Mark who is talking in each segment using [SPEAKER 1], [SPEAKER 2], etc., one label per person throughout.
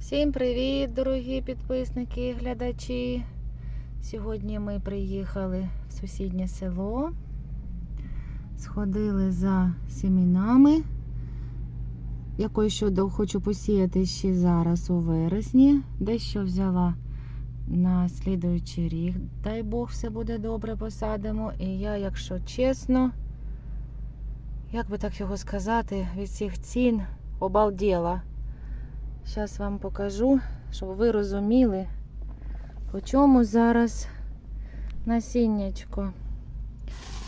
[SPEAKER 1] Всім привіт, дорогі підписники і глядачі. Сьогодні ми приїхали в сусіднє село, сходили за семінами, якої щодо хочу посіяти ще зараз у вересні. Дещо взяла на слідуючий рік. Дай Бог, все буде добре, посадимо. І я, якщо чесно, як би так його сказати, від цих цін обалділа. Зараз вам покажу, щоб ви розуміли, по чому зараз насіннячко.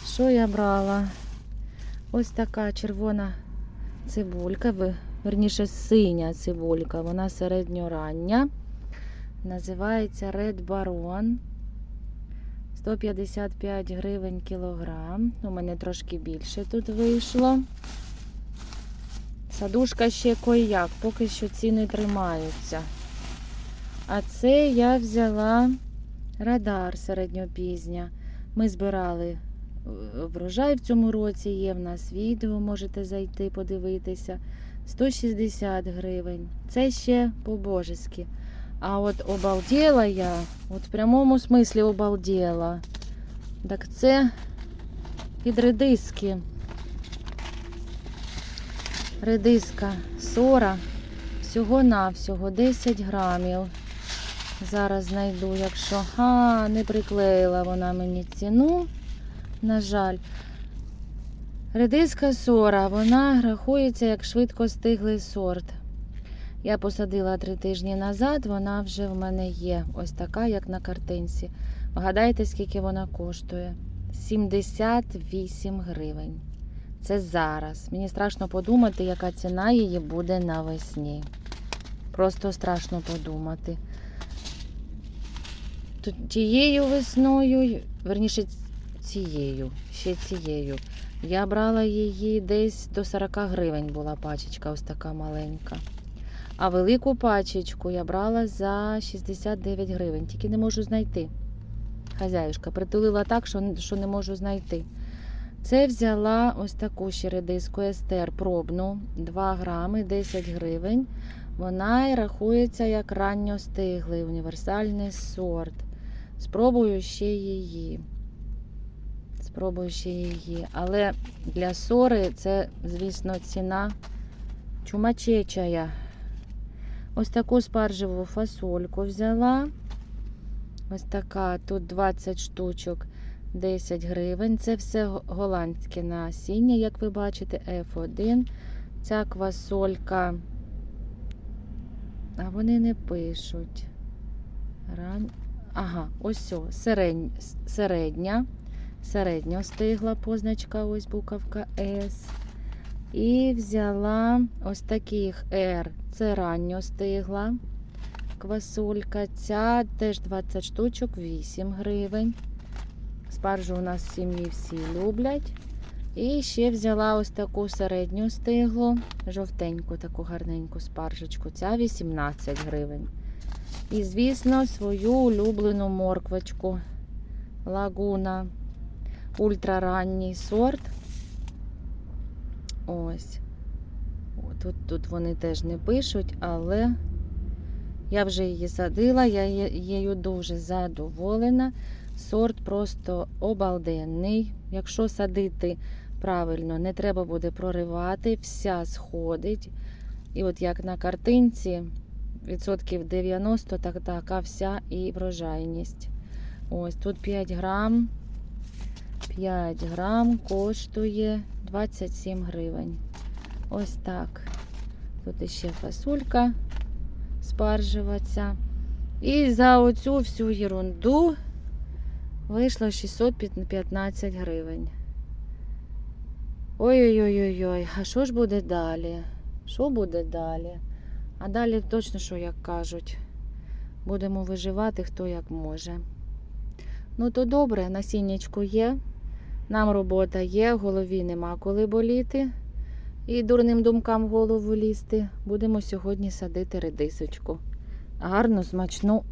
[SPEAKER 1] Що я брала? Ось така червона цибулька, верніше синя цибулька, вона середньорання. Називається Red Baron. 155 гривень кілограм. У мене трошки більше тут вийшло. Садушка ще кой-як, поки що ціни тримаються. А це я взяла радар середньопізня. Ми збирали е, врожай в цьому році, є в нас відео, можете зайти подивитися. 160 гривень. Це ще по-божески. А от обалділа я, от в прямому смислі обалділа. Так це під редиски. Редиска сора. Всього-навсього 10 грамів. Зараз знайду, якщо. А, не приклеїла вона мені ціну. На жаль. Редиска сора, вона рахується як швидко стиглий сорт. Я посадила три тижні назад, вона вже в мене є. Ось така, як на картинці. Вгадайте, скільки вона коштує? 78 гривень. Це зараз. Мені страшно подумати, яка ціна її буде навесні. Просто страшно подумати. Тут Тією весною, верніше цією, ще цією. Я брала її десь до 40 гривень була пачечка, ось така маленька. А велику пачечку я брала за 69 гривень. Тільки не можу знайти. Хазяюшка притулила так, що, не можу знайти. Це взяла ось таку ще редиску естер пробну 2 грами 10 гривень. Вона і рахується як ранньостиглий універсальний сорт. Спробую ще її. Спробую ще її. Але для сори це, звісно, ціна чумачечая. Ось таку спаржеву фасольку взяла. Ось така, тут 20 штучок. 10 гривень. Це все голландське насіння, як ви бачите, F1. Ця квасолька. А вони не пишуть. Ран... Ага, ось о, середня, середня. Середньо стигла позначка, ось буковка S. І взяла ось таких R. Це ранньо стигла. Квасолька. Ця теж 20 штучок, 8 гривень. Спаржу у нас в сім'ї всі люблять. І ще взяла ось таку середню стиглу, жовтеньку, таку гарненьку спаржечку. Ця 18 гривень. І, звісно, свою улюблену морквочку. Лагуна. Ультраранній сорт. Ось. Тут, тут вони теж не пишуть, але я вже її садила, я її дуже задоволена. Сорт просто обалденний. Якщо садити правильно, не треба буде проривати, вся сходить. І от як на картинці, відсотків 90, так така вся і врожайність. Ось тут 5 грам. 5 грам коштує 27 гривень. Ось так. Тут іще фасолька спаржева ця. І за оцю всю ерунду вийшло 615 гривень. Ой-ой-ой, а що ж буде далі? Що буде далі? А далі точно, що як кажуть, будемо виживати хто як може. Ну, то добре, насіннячко є, нам робота є, в голові нема коли боліти. І дурним думкам голову лізти. Будемо сьогодні садити редисочку. Гарно, смачну,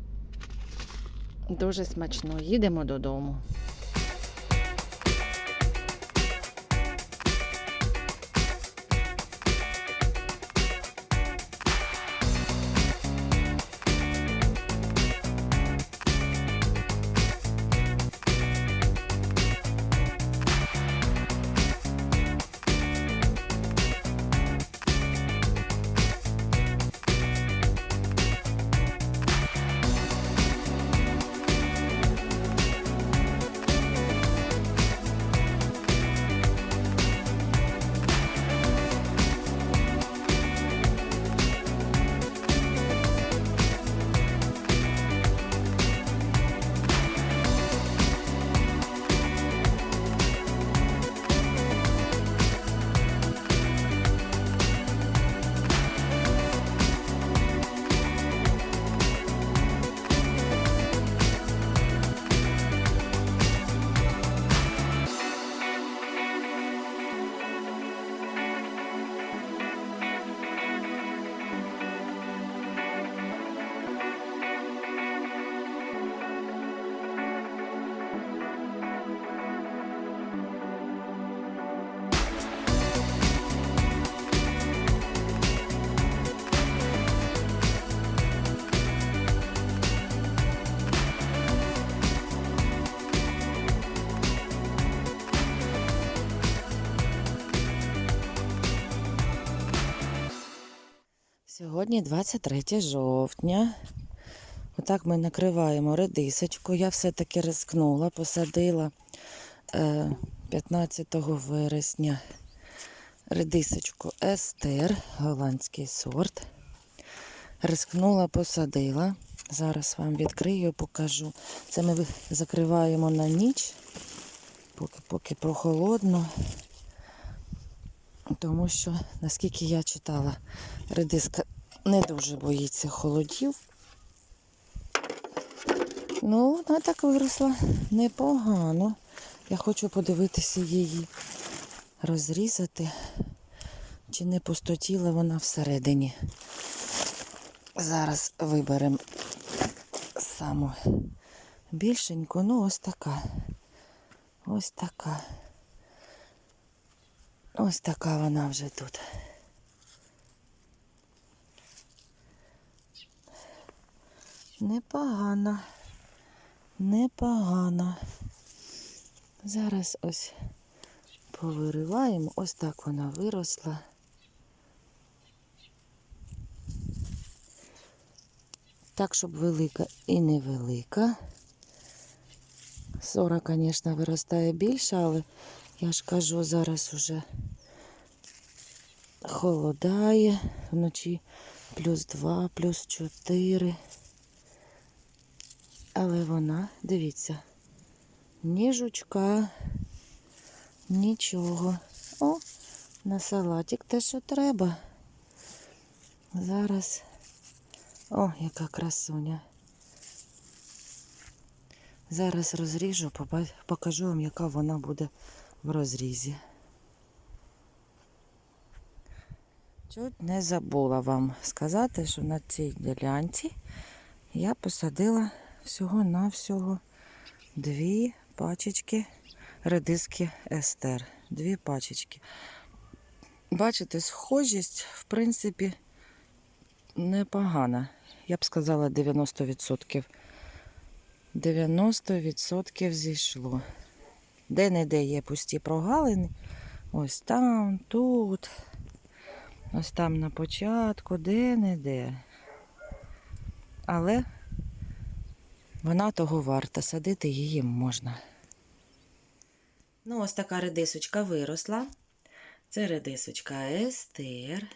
[SPEAKER 1] дуже смачно. Їдемо додому. Сьогодні 23 жовтня. Отак ми накриваємо редисочку. Я все-таки рискнула, посадила е, 15 вересня редисочку Естер, голландський сорт. Рискнула, посадила. Зараз вам відкрию, покажу. Це ми закриваємо на ніч, поки, поки прохолодно. Тому що, наскільки я читала, редиска не дуже боїться холодів. Ну, вона так виросла непогано. Я хочу подивитися її, розрізати, чи не пустотіла вона всередині. Зараз виберемо саму більшеньку, ну ось така. Ось така. Ось така вона вже тут. Непогана. Непогана. Зараз ось повириваємо. Ось так вона виросла. Так, щоб велика і невелика. Сора, звісно, виростає більше, але я ж кажу, зараз уже холодає. Вночі плюс 2, плюс 4. Але вона, дивіться, ні жучка, нічого. О, на салатик те, що треба. Зараз. О, яка красуня. Зараз розріжу, покажу вам, яка вона буде в розрізі. Чуть не забула вам сказати, що на цій ділянці я посадила всього-навсього дві пачечки редиски Естер. Дві пачечки. Бачите, схожість, в принципі, непогана. Я б сказала 90%. 90% зійшло. Де-не-де є пусті прогалини. Ось там, тут. Ось там на початку, де-не-де. Але вона того варта, садити її можна. Ну, ось така редисочка виросла. Це редисочка Естер.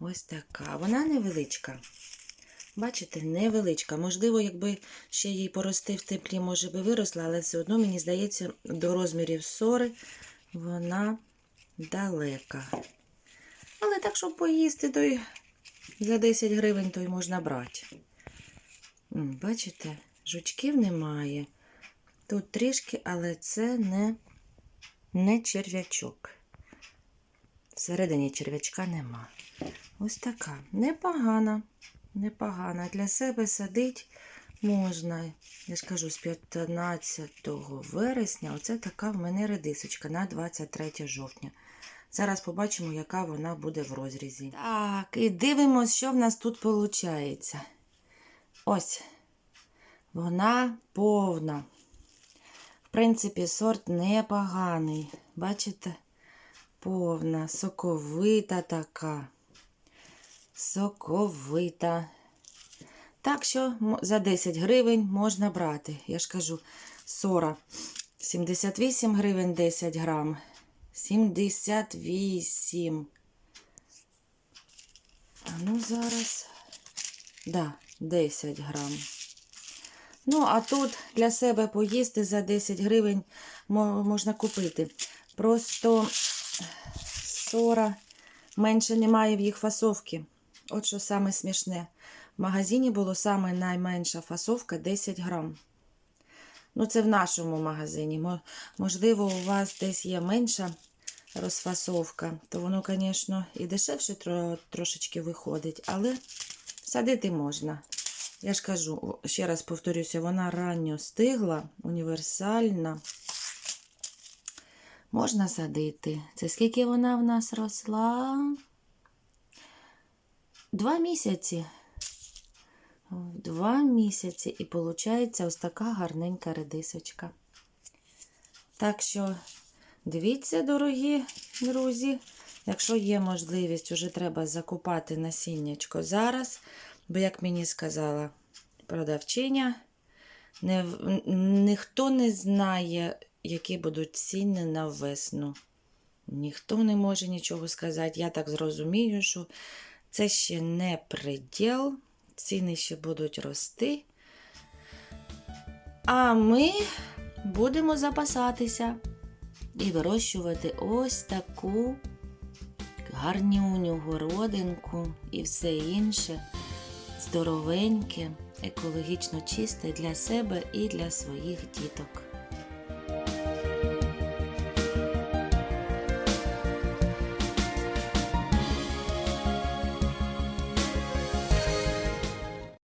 [SPEAKER 1] Ось така. Вона невеличка. Бачите, невеличка. Можливо, якби ще їй порости в теплі, може би виросла, але все одно, мені здається, до розмірів сори вона далека. Але так, щоб поїсти, то й за 10 гривень то й можна брати. Бачите, жучків немає. Тут трішки, але це не, не черв'ячок. Всередині черв'ячка нема. Ось така. Непогана. Непогана. Для себе садить можна. Я ж кажу, з 15 вересня. Оце така в мене редисочка на 23 жовтня. Зараз побачимо, яка вона буде в розрізі. Так, і дивимось, що в нас тут виходить. Ось. Вона повна. В принципі, сорт непоганий. Бачите? Повна, соковита така. Соковита. Так що за 10 гривень можна брати. Я ж кажу, сора 78 гривень 10 грам. 78. А ну зараз. Да, 10 грам. Ну, а тут для себе поїсти за 10 гривень можна купити. Просто сора менше немає в їх фасовки. От що саме смішне. В магазині було саме найменша фасовка 10 грам. Ну, це в нашому магазині. Можливо, у вас десь є менша розфасовка, то воно, звісно, і дешевше трошечки виходить, але садити можна. Я ж кажу, ще раз повторюся, вона ранньо стигла, універсальна. Можна садити. Це скільки вона в нас росла? Два місяці. Два місяці. І виходить ось така гарненька редисочка. Так що, дивіться, дорогі друзі, Якщо є можливість, вже треба закупати насіннячко зараз, бо, як мені сказала продавчиня, не, ніхто не знає, які будуть ціни на весну. Ніхто не може нічого сказати. Я так зрозумію, що це ще не приділ, ціни ще будуть рости. А ми будемо запасатися і вирощувати ось таку гарнюню городинку і все інше здоровеньке, екологічно чисте для себе і для своїх діток.